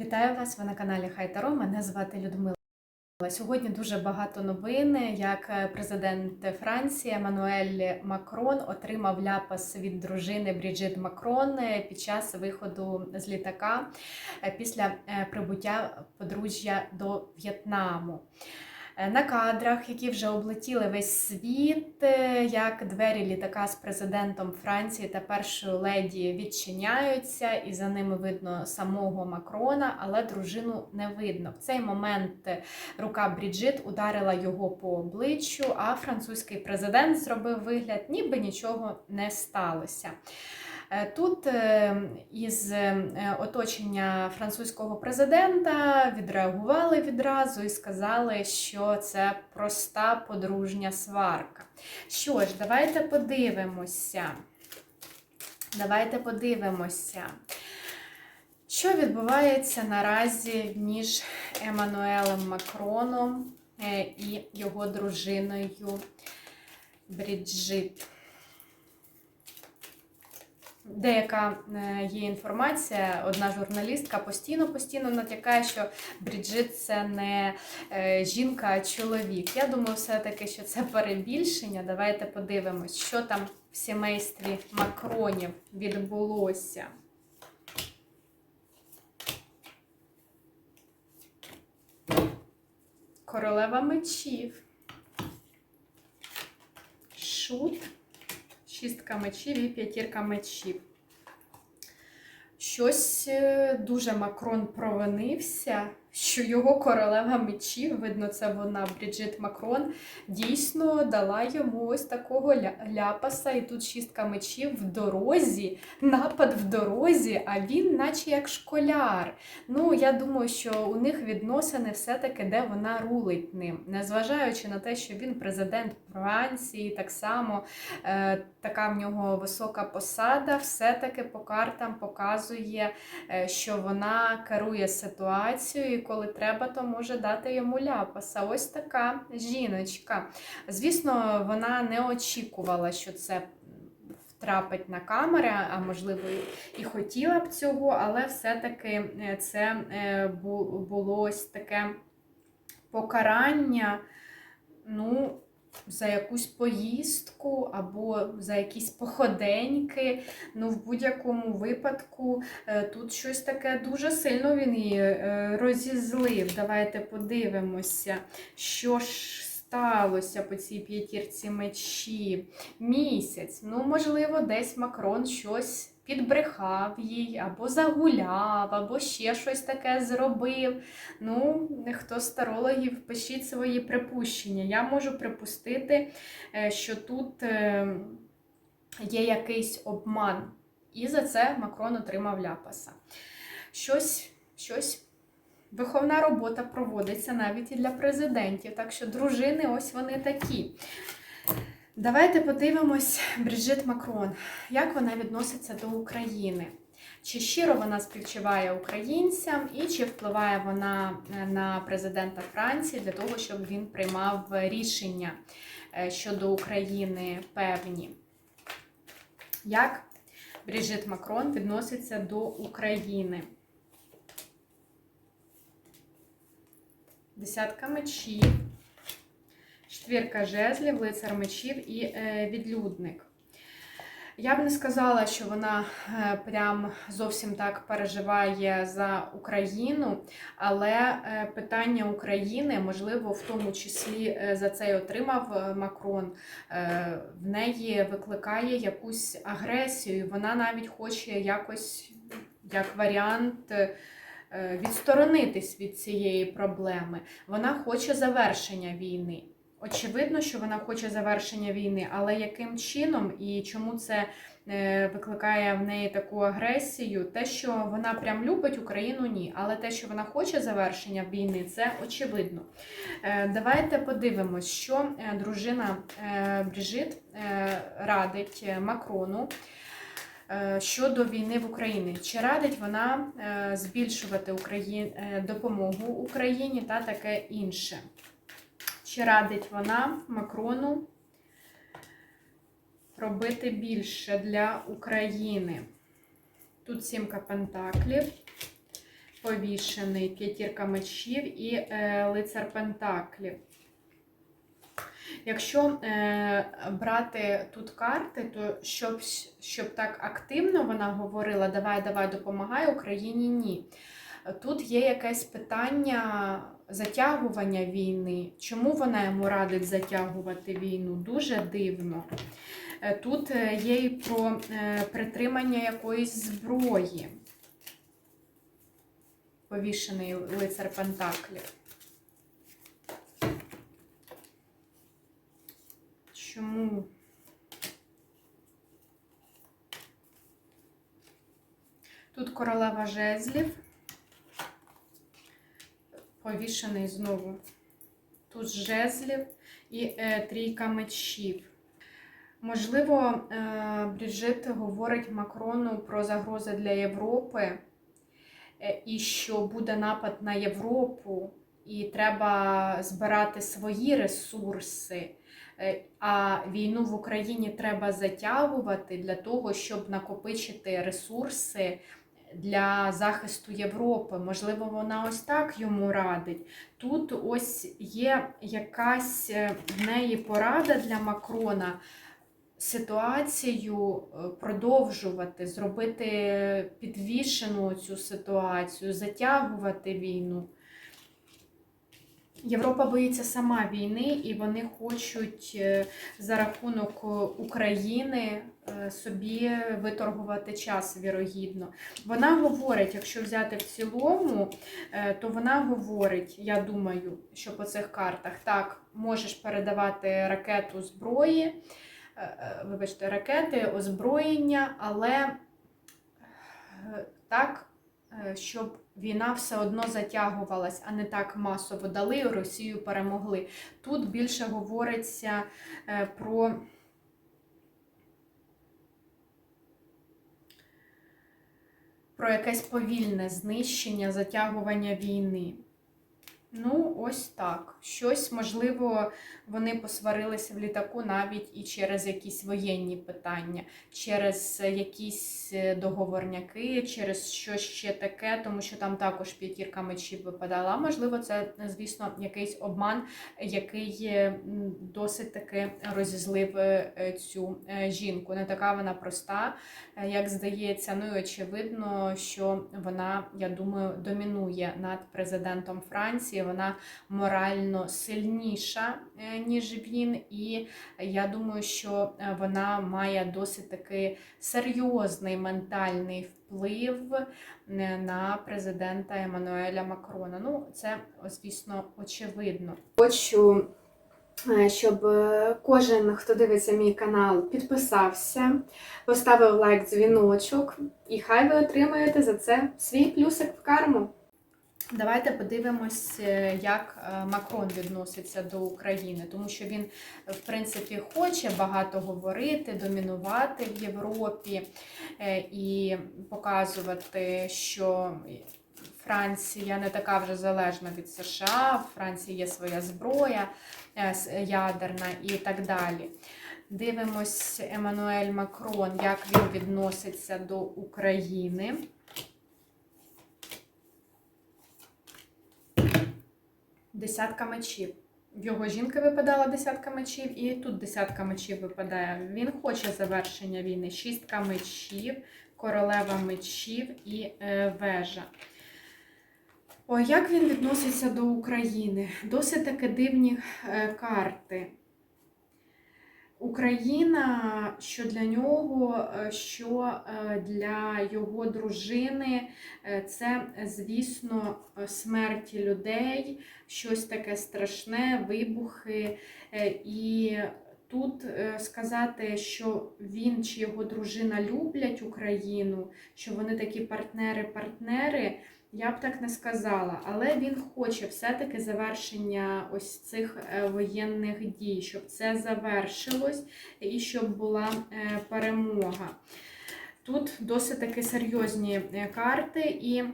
Вітаю вас! Ви на каналі Хайтаро. Мене звати Людмила. Сьогодні дуже багато новин, як е, президент Франції Еммануель Макрон отримав ляпас від дружини Бріджит Макрон е, під час виходу з літака е, після прибуття подружжя до В'єтнаму. Е, На кадрах, які вже облетіли весь світ, е, як двері літака з президентом Франції та першою леді відчиняються, і за ними видно самого Макрона, але дружину не видно. В цей момент е, рука Бріджит ударила його по обличчю, а французький президент зробив вигляд, ніби нічого не сталося. Е, Тут е, із е, оточення французького президента відреагували відразу і сказали, що це проста подружня сварка. Що ж, давайте подивимося. Давайте подивимося, що відбувається наразі між Еммануелем Макроном і його дружиною Бріджит. Деяка е, є інформація, одна журналістка постійно постійно натякає, що Бріджит це не е, жінка, а чоловік. Я думаю, все-таки, що це перебільшення. Давайте подивимось, що там в сімействі Макронів відбулося. Королева мечів. Шут шістка мечів і п'ятірка мечів. Щось е, дуже Макрон провинився, що його королева мечів, видно, це вона, Бріджит Макрон, дійсно дала йому ось такого ля- ляпаса. І тут шістка мечів в дорозі, напад в дорозі, а він, наче як школяр. Ну, я думаю, що у них відносини все-таки, де вона рулить ним. Незважаючи на те, що він президент Франції, так само е, така в нього висока посада, все-таки по картам показує, е, що вона керує ситуацією, коли треба, то може дати йому ляпаса. Ось така жіночка. Звісно, вона не очікувала, що це. Втрапить на камери, а можливо і- і хотіла б цього, але все-таки е, це е, було ось таке покарання. Ну, за якусь поїздку або за якісь походеньки. Ну, в будь-якому випадку е, тут щось таке дуже сильно він її е, розізлив. Давайте подивимося, що ж. Сталося по цій п'ятірці мечів місяць. Ну, можливо, десь Макрон щось підбрехав їй, або загуляв, або ще щось таке зробив. Ну, хто з тарологів, пишіть свої припущення. Я можу припустити, е, що тут е, є якийсь обман. І за це Макрон отримав ляпаса. Щось, щось. Виховна робота проводиться навіть і для президентів. Так що дружини, ось вони такі. Давайте подивимось Бріджит Макрон, як вона відноситься до України. Чи щиро вона співчуває українцям, і чи впливає вона е, на президента Франції для того, щоб він приймав рішення е, щодо України певні? Як Бріджит Макрон відноситься до України? Десятка мечів, четвірка жезлів, лицар мечів і е, відлюдник. Я б не сказала, що вона е, прям зовсім так переживає за Україну, але е, питання України, можливо, в тому числі за це й отримав Макрон, в неї викликає якусь агресію. Вона навіть хоче якось, як варіант, відсторонитись від цієї проблеми. Вона хоче завершення війни. Очевидно, що вона хоче завершення війни, але яким чином і чому це е, викликає в неї таку агресію? Те, що вона прям любить Україну, ні. Але те, що вона хоче завершення війни, це очевидно. Е, Давайте подивимось, що е, дружина Бріжит е, радить Макрону. Щодо війни в Україні, чи радить вона збільшувати допомогу Україні та таке інше? Чи радить вона Макрону робити більше для України? Тут сімка пентаклів, повішений, п'ятірка мечів і е, лицар Пентаклів. Якщо е, брати тут карти, то щоб, щоб так активно вона говорила Давай, давай, допомагай Україні, ні. Тут є якесь питання затягування війни. Чому вона йому радить затягувати війну? Дуже дивно. Е, Тут е, є і про е, притримання якоїсь зброї. Повішений лицар Пентаклів. Чому? Тут королева жезлів. Повішений знову. Тут жезлів і е, трійка мечів. Можливо, е, Бріджит говорить Макрону про загрози для Європи, е, і що буде напад на Європу, і треба збирати свої ресурси. Е, А війну в Україні треба затягувати для того, щоб накопичити ресурси для захисту Європи. Можливо, вона ось так йому радить. Тут ось є якась е, в неї порада для Макрона. Ситуацію е, продовжувати, зробити підвішену цю ситуацію, затягувати війну. Європа боїться сама війни, і вони хочуть е, за рахунок е, України е, собі виторгувати час, вірогідно. Вона говорить, якщо взяти в цілому, то вона говорить, я думаю, що по цих картах так, можеш передавати ракету зброї, вибачте, ракети, озброєння, але так, щоб війна все одно затягувалась, а не так масово дали, Росію перемогли. Тут більше говориться е, про. Про якесь повільне знищення, затягування війни. Ну, ось так. Щось, можливо, вони посварилися в літаку навіть і через якісь воєнні питання, через якісь е, договорняки, через що ще таке, тому що там також п'ятірка мечів випадала. Можливо, це, звісно, якийсь обман, який е, досить таки розізлив е, е, цю е, жінку. Не така вона проста, е, як здається. Ну і очевидно, що вона, я думаю, домінує над президентом Франції. Вона морально сильніша, е, ніж він, і я думаю, що е, вона має досить таки серйозний ментальний вплив е, на президента Еммануеля Макрона. Ну, це, звісно, очевидно. Хочу. Щоб кожен, хто дивиться мій канал, підписався, поставив лайк, дзвіночок, і хай ви отримаєте за це свій плюсик в карму. Давайте подивимось, е, як е, Макрон відноситься до України, тому що він, в принципі, хоче багато говорити, домінувати в Європі е, і показувати, що Франція не така вже залежна від США, в Франції є своя зброя ядерна і так далі. Дивимось Еммануель Макрон, як він відноситься до України. Десятка мечів. В його жінки випадала десятка мечів, і тут десятка мечів випадає. Він хоче завершення війни. Шістка мечів, королева мечів і е, вежа. О, як він відноситься до України? Досить таки дивні е, карти. Україна, що для нього, е, що е, для його дружини, е, це, звісно, смерті людей, щось таке страшне, вибухи. І тут сказати, що він чи його дружина люблять Україну, що вони такі партнери-партнери, я б так не сказала. Але він хоче все-таки завершення ось цих е, воєнних дій, щоб це завершилось і щоб була е, перемога. Тут досить таки серйозні е, карти, і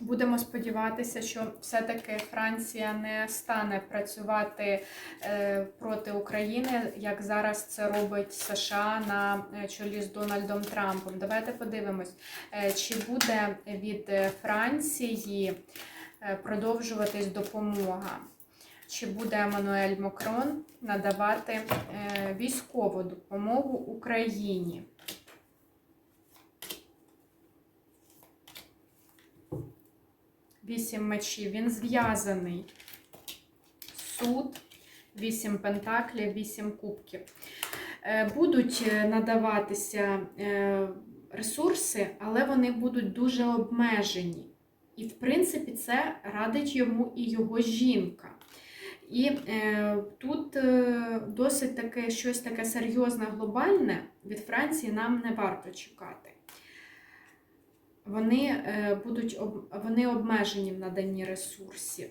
Будемо сподіватися, що все-таки Франція не стане працювати е, проти України, як зараз це робить США на е, чолі з Дональдом Трампом. Давайте подивимось, е, чи буде від Франції продовжуватись допомога. Чи буде Еммануель Макрон надавати військову допомогу Україні? Вісім мечів. Він зв'язаний. Суд, вісім пентаклів, вісім кубків. Е, Будуть е, надаватися е, ресурси, але вони будуть дуже обмежені. І, в принципі, це радить йому і його жінка. І е, тут е, досить таке щось таке серйозне, глобальне від Франції нам не варто чекати. Вони е, будуть вони обмежені в наданні ресурсів.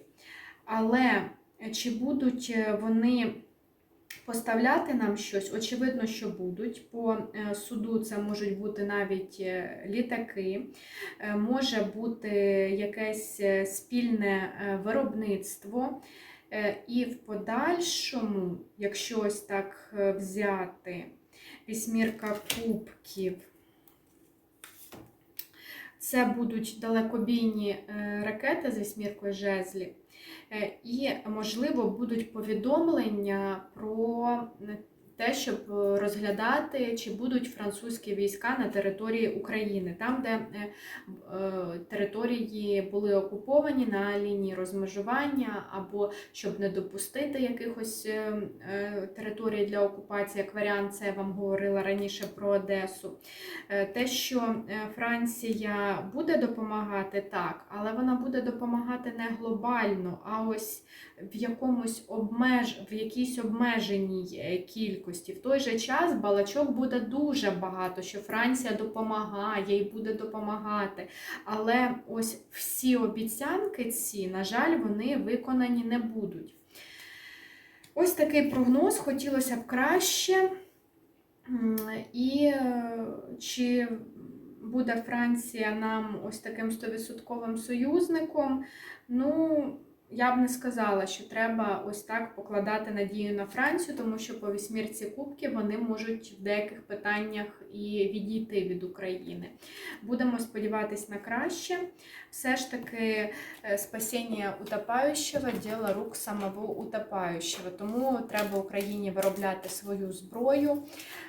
Але е, чи будуть е, вони поставляти нам щось? Очевидно, що будуть. По суду це можуть бути навіть літаки, може бути якесь спільне виробництво. І в подальшому, якщо ось так взяти вісьмірка кубків, це будуть далекобійні е, ракети зі сміркою жезлів, Е, і, можливо, будуть повідомлення про те, щоб е, розглядати, чи будуть французькі війська на території України, там, де е, е, території були окуповані на лінії розмежування, або щоб не допустити якихось територій для окупації, як варіант, це я вам говорила раніше про Одесу. Те, що Франція буде допомагати, так, але вона буде допомагати не глобально, а ось в якомусь обмеж... в якійсь обмеженій е, кількості. В той же час балачок буде дуже багато, що Франція допомагає і буде допомагати. Але ось всі обіцянки ці, на жаль, вони виконані не будуть. Ось такий прогноз, хотілося б краще. І чи буде Франція нам ось таким 100% союзником? Ну, я б не сказала, що треба ось так покладати надію на Францію, тому що по вісьмірці кубків вони можуть в деяких питаннях і відійти від України. Будемо сподіватись на краще. Все ж таки, е, спасіння утопаючого – діло рук самого утопаючого. Тому треба Україні виробляти свою зброю,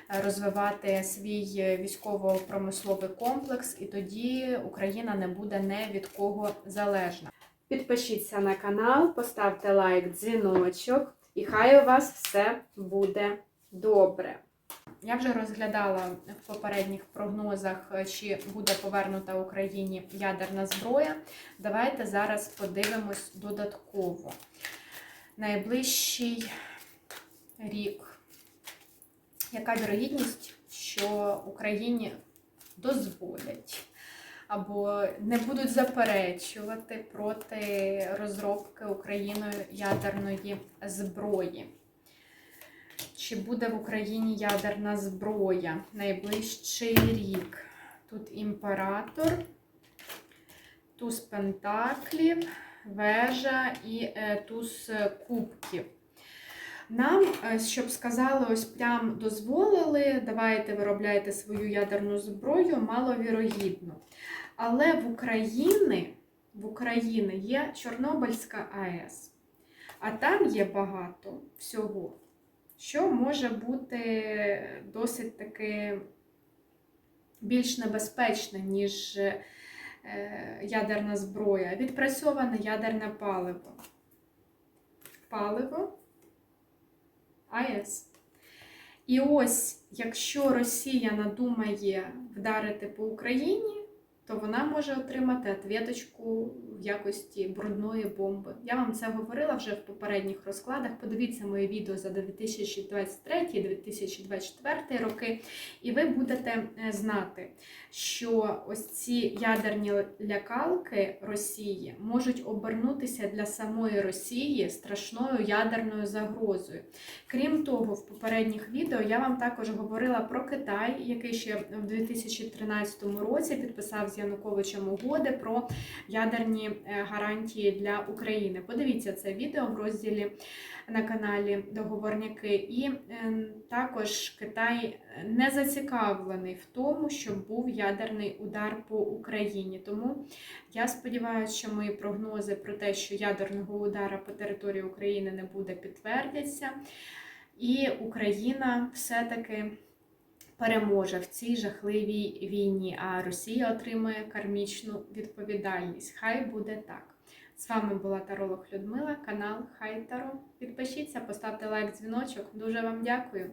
е, розвивати свій військово-промисловий комплекс, і тоді Україна не буде не від кого залежна. Підпишіться на канал, поставте лайк, дзвіночок, і хай у вас все буде добре. Я вже розглядала в попередніх прогнозах, чи буде повернута Україні ядерна зброя. Давайте зараз подивимось додатково. Найближчий рік. Яка вірогідність, що Україні дозволять або не будуть заперечувати проти розробки Україною ядерної зброї? Чи буде в Україні ядерна зброя найближчий рік? Тут імператор, туз пентаклів, вежа і е, туз кубків. Нам, е, щоб сказали, ось прям дозволили, давайте виробляйте свою ядерну зброю, маловірогідно. Але в Україні, в Україні є Чорнобильська АЕС, а там є багато всього що може бути досить таки більш небезпечне, ніж е, ядерна зброя. Відпрацьоване ядерне паливо. Паливо АЕС. І ось, якщо Росія надумає вдарити по Україні, то вона може отримати ответочку якості брудної бомби. Я вам це говорила вже в попередніх розкладах. Подивіться моє відео за 2023-2024 роки, і ви будете е, знати, що ось ці ядерні лякалки Росії можуть обернутися для самої Росії страшною ядерною загрозою. Крім того, в попередніх відео я вам також говорила про Китай, який ще в 2013 році підписав з Януковичем угоди про ядерні е, гарантії для України. Подивіться це відео в розділі на каналі Договорняки. І е, також Китай не зацікавлений в тому, щоб був ядерний удар по Україні. Тому я сподіваюся, що мої прогнози про те, що ядерного удара по території України не буде, підтвердяться. І Україна все-таки переможе в цій жахливій війні, а Росія отримує кармічну відповідальність. Хай буде так. З вами була Таролог Людмила, канал Хай Таро. Підпишіться, поставте лайк, дзвіночок. Дуже вам дякую.